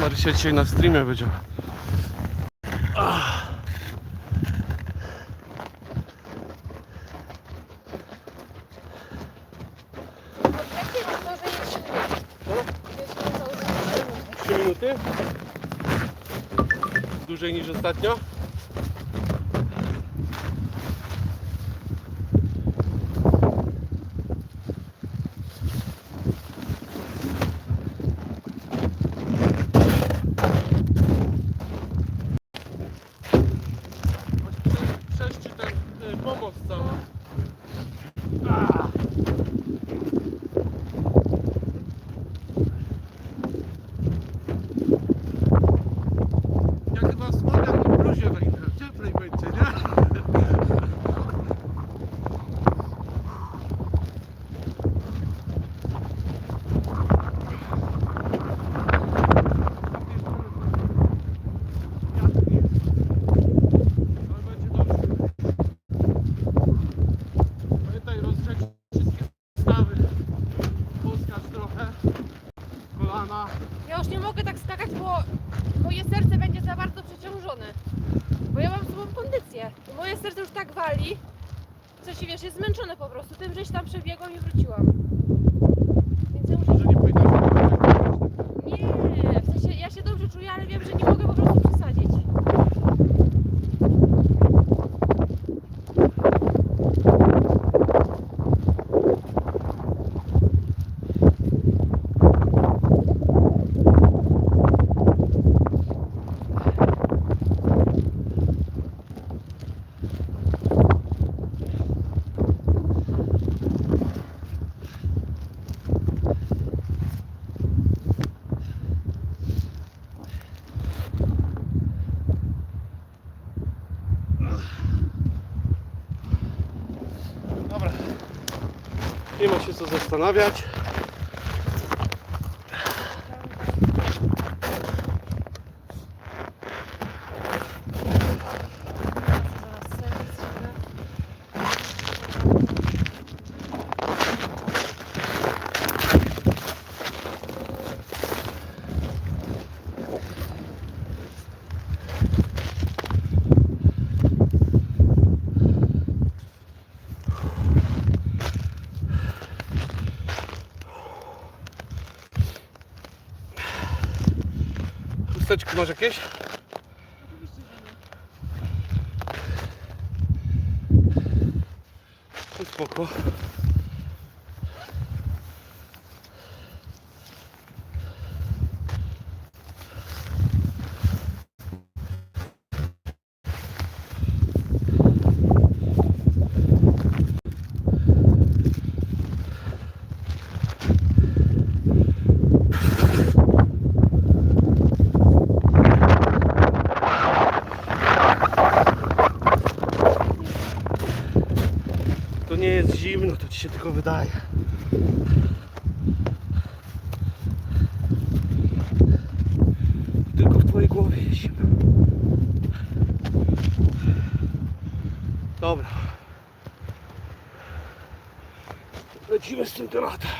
Marysia dzisiaj na streamie będzie. Trzy minuty? Dłużej niż ostatnio? Nie ma się co zastanawiać. chusteczki masz jakieś? Oczywiście, że nie. Spoko. się tylko wydaje. Tylko w twojej głowie jest Dobra. Lecimy z tym tematem.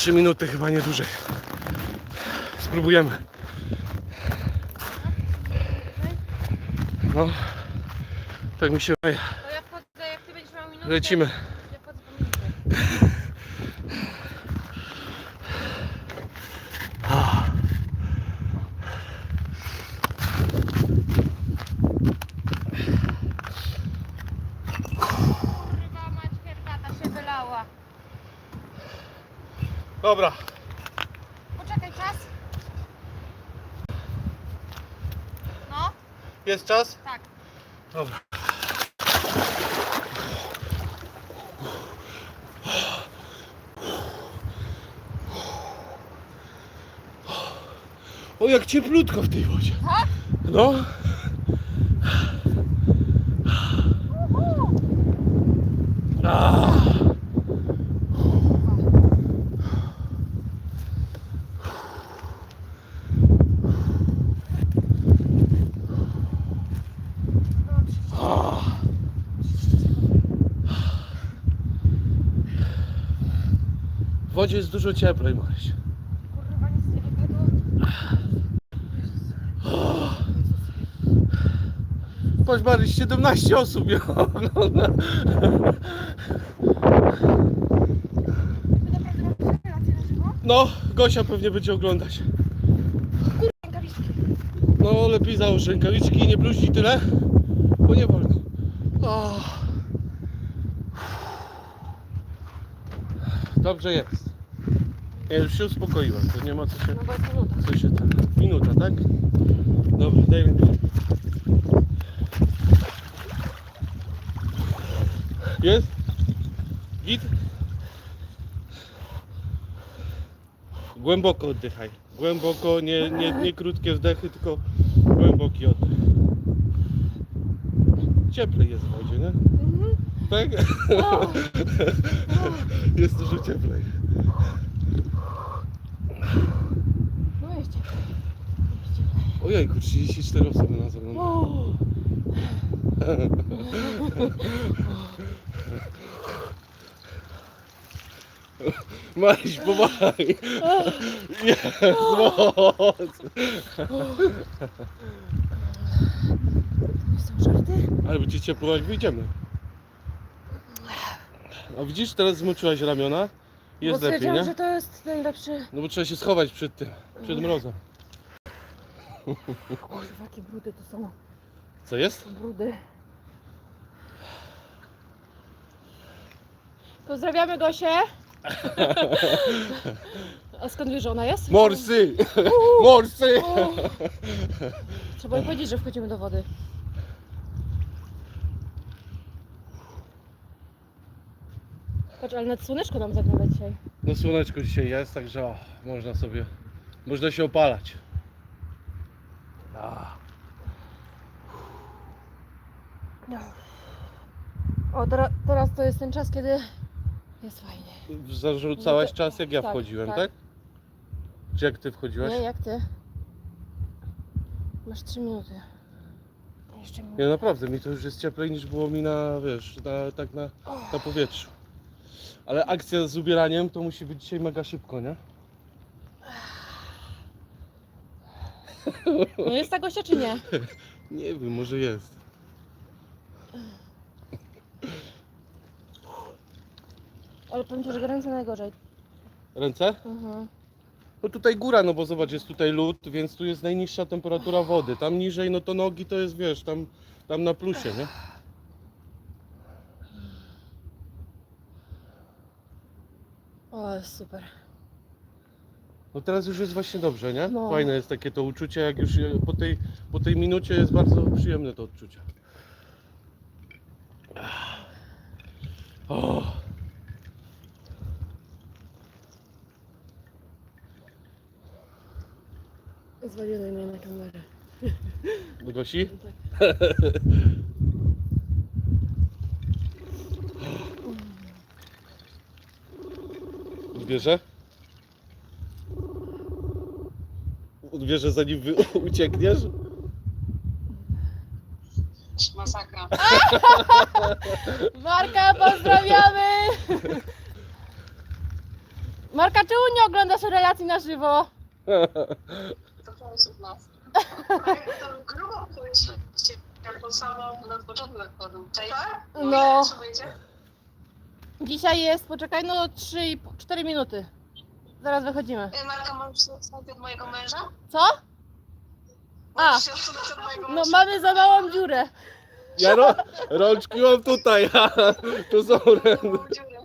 3 minuty chyba nie dłużej. Spróbujemy. No, tak mi się wydaje. Lecimy. Jest czas? Tak. Dobra. O, jak cieplutko w tej wodzie. Tak? No. Wodzie jest dużo cieplej, Maryś. Kurwa, nic nie. Patrz Maryś, 17 osób mnie ogląda. Wy? No, Gosia pewnie będzie oglądać. No, lepiej załóż rękawiczki i nie bluźnij tyle, bo nie wolno. Dobrze jest. Ja już się uspokoiłem, to nie ma co się... No bo jest minuta. Co się. Minuta, tak? Dobra, daj rękę. Jest? Git? Głęboko oddychaj. Głęboko, nie, nie, nie krótkie wdechy, tylko głęboki oddech. Cieplej jest w wodzie, nie? Mhm. Tak? O, Jest dużo cieplej. No jest ciepło. Ojejku, 34 osoby nas oglądają. O. Maryś, pomagaj! Jest moc! Są żarty? Ale będzie ciepło jak wyjdziemy. A widzisz, teraz zmoczyłaś ramiona. Jest Bo lepiej, stwierdziłam, nie? że to jest najlepszy... No bo trzeba się schować przed tym, przed mrozem. Kurwa, jakie brudy to są. Co jest? Brudy. Pozdrawiamy Gosię. A skąd wiesz, że ona jest? Morsy! Morsy! Trzeba jej powiedzieć, że wchodzimy do wody. Patrz, ale nad słoneczko nam zagląda dzisiaj. No słoneczko dzisiaj jest, także o, można sobie, można się opalać. A, O, teraz, teraz to jest ten czas, kiedy jest fajnie. zarzucałaś czas jak ja Tak, wchodziłem, tak. tak? Czy jak ty wchodziłaś? Nie, jak ty? Masz 3 minuty. Jeszcze minutę. Nie, naprawdę, mi to już jest cieplej niż było mi na, wiesz, na, tak na, na powietrzu. Ale akcja z ubieraniem to musi być dzisiaj mega szybko, nie? No jest ta Gosia czy nie? Nie wiem, może jest. Ale powiem Ci, że ręce najgorzej. Ręce? Mhm. No tutaj góra, no bo zobacz, jest tutaj lód, więc tu jest najniższa temperatura wody. Tam niżej, no to nogi to jest, wiesz, tam, tam na plusie, nie? O, super. No teraz już jest właśnie dobrze, nie? No. Fajne jest takie to uczucie, jak już po tej, po tej minucie jest bardzo przyjemne to odczucie. O, Zwaliłem mnie na kamerę. Gosi? Odbierze? Odbierze zanim wy uciekniesz? Masakra. Marka, pozdrawiamy! Marka, czemu nie oglądasz relacji na żywo? To pomysł nas. Jako samo na początku tak. Tak? No. Dzisiaj jest, poczekaj, no 3, 4 minuty. Zaraz wychodzimy. E, Marka, możesz się odsunąć od mojego męża? Co? A. Możesz się odsunąć od mojego No męża? mamy za małą dziurę. Ja ro rączki mam tutaj, a tu są. Małą dziurę.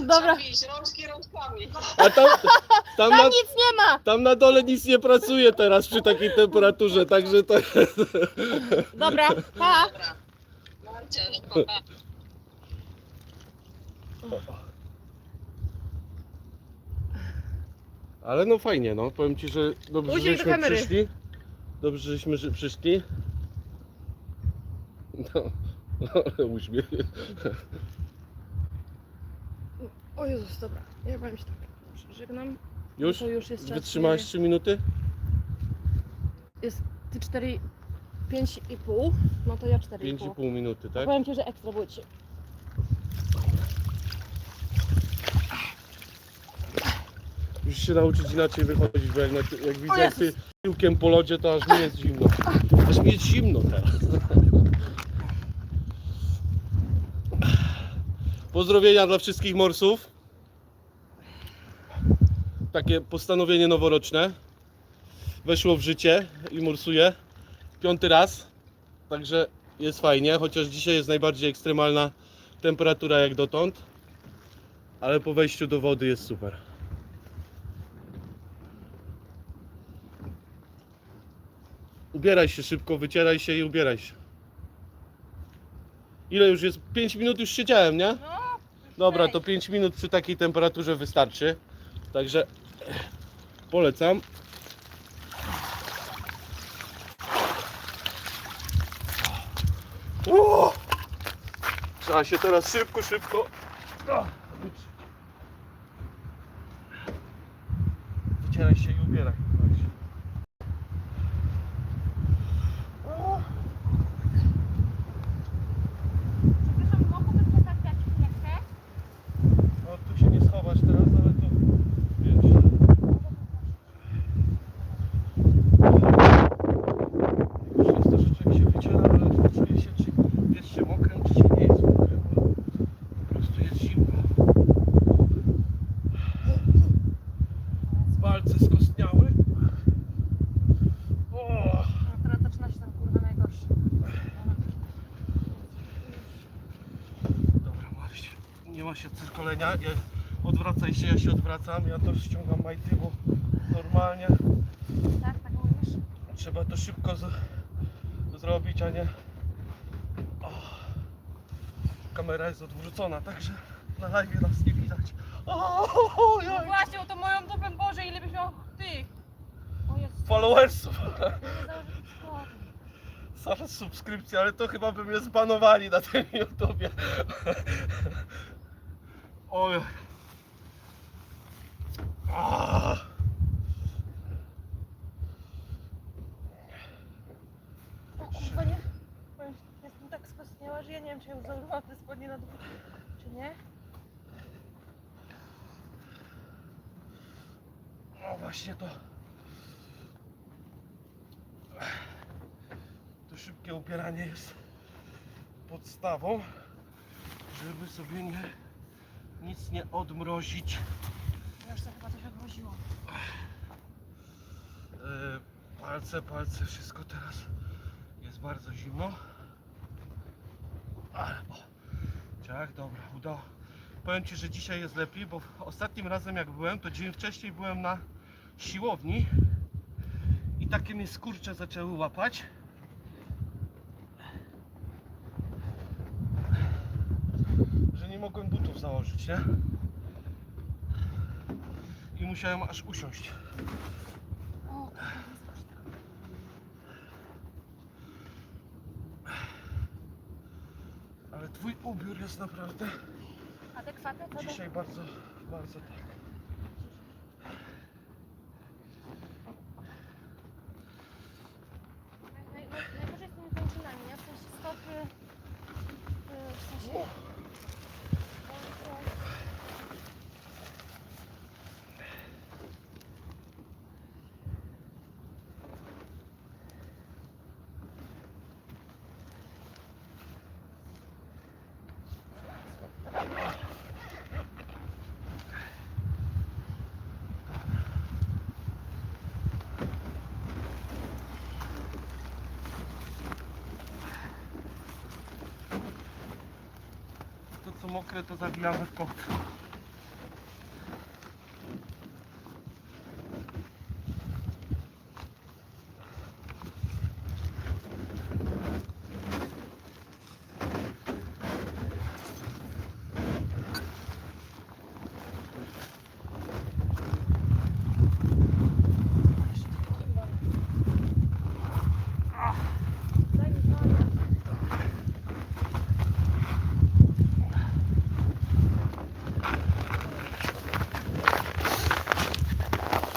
Dobra. Trzeba iść rączki rączkami. A tam, tam, Tam na, nic nie ma! tam na dole nic nie pracuje teraz przy takiej temperaturze, także to jest... Dobra, pa! Dobra. Marcia, pa, pa. Ale no fajnie, no. Powiem Ci, że dobrze, do żeśmy kamery. przyszli. Dobrze, żeśmy że przyszli. No, ale uśmiech. O Jezus, dobra. Ja powiem ci tak. Żegnam. Już? To już jest czas. Wytrzymałeś 3 minuty? Jest ty 4, 5,5. No to ja 4,5. 5,5 minuty, tak? Powiem ci, że ekstra było ci. Już się nauczyć inaczej wychodzić, bo jak, na, jak widzę jak ty piłkiem po lodzie, to aż mi jest zimno. Aż mi jest zimno teraz. Pozdrowienia dla wszystkich morsów. Takie postanowienie noworoczne. Weszło w życie i morsuje. Piąty raz. Także jest fajnie, chociaż dzisiaj jest najbardziej ekstremalna temperatura jak dotąd. Ale po wejściu do wody jest super. Ubieraj się szybko, wycieraj się i ubieraj się. Ile już jest? 5 minut już siedziałem, nie? No, Dobra, to 5 minut przy takiej temperaturze wystarczy. Także polecam. O! Trzeba się teraz szybko, szybko. O, Wycieraj się i ubieraj. Chodź. O! Przepraszam, mogłoby przestać jak chcesz? No tu się nie schowasz teraz, ale to wiesz. Już jest to, że człowiek się wyciera, ale czuje się, czy jest się mokrym, czy się nie jest mokrym, bo po prostu jest zimno. Palce skostniały. O! A teraz zaczyna się tam kurwa najgorsze. Dobra, Maryś, nie ma Ja, odwracaj się, ja się odwracam. Ja to ściągam majty, bo normalnie Tak, tak mówisz? trzeba to szybko z, zrobić, a nie. O, kamera jest odwrócona, także na live nas nie widać. O, No jaj. właśnie, o to moją dupę Boże, ile byś miał tych. O Jezus, followersów. nie. Zaraz subskrypcja, ale to chyba by mnie zbanowali na tym YouTubie. Oj. Ah. O kurwa nie. Powiem ci, Jestem tak skostniała, że ja nie wiem, czy ja już te spodnie na dół, czy nie. No właśnie to. To szybkie ubieranie jest podstawą, żeby sobie nie, nic nie odmrozić. Ja już to chyba coś odmroziło. E, palce, palce, wszystko teraz jest bardzo zimno. Ale o, tak, dobra, udało. Powiem Ci, że dzisiaj jest lepiej, bo ostatnim razem jak byłem, to dzień wcześniej byłem na siłowni i takie mnie skurcze zaczęły łapać. Że nie mogłem założyć, nie? I musiałem aż usiąść. Ale twój ubiór jest naprawdę do... dzisiaj bardzo, bardzo tak. Naj, naj, najgorzej z tymi kończynami, nie? W sensie stopy... y, W sensie... To co mokre to zawijamy w kot.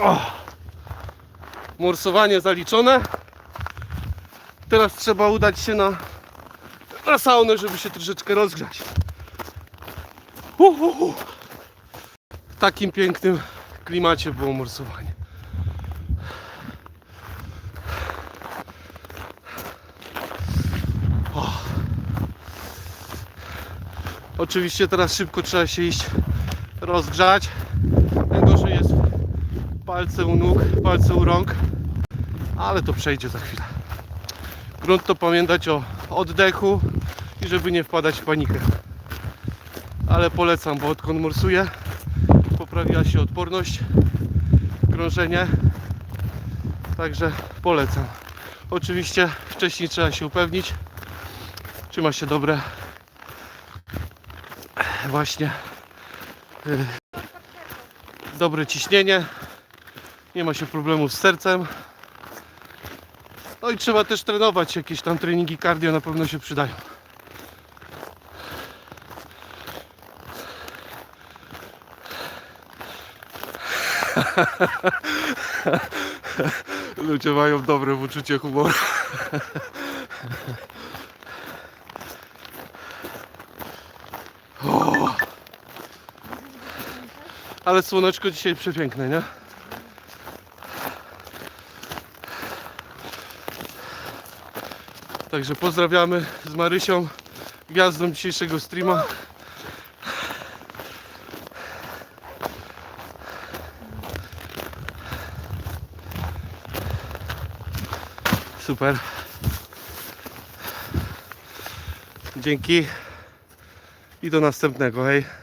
O. Morsowanie zaliczone. Teraz trzeba udać się na, na saunę, żeby się troszeczkę rozgrzać. Uh, uh, uh. W takim pięknym klimacie było morsowanie. O. Oczywiście teraz szybko trzeba się iść rozgrzać. Palce u nóg, palce u rąk, ale to przejdzie za chwilę. Grunt to pamiętać o oddechu i żeby nie wpadać w panikę. Ale polecam, bo odkąd morsuję, poprawiła się odporność, krążenie, także polecam. Oczywiście wcześniej trzeba się upewnić, czy ma się dobre właśnie y, dobre ciśnienie, nie ma się problemów z sercem. No i trzeba też trenować, jakieś tam treningi cardio na pewno się przydają. Ludzie mają dobre uczucie humoru. Ale słoneczko dzisiaj przepiękne, nie? Także pozdrawiamy z Marysią, gwiazdą dzisiejszego streama. Super. Dzięki. I do następnego, hej.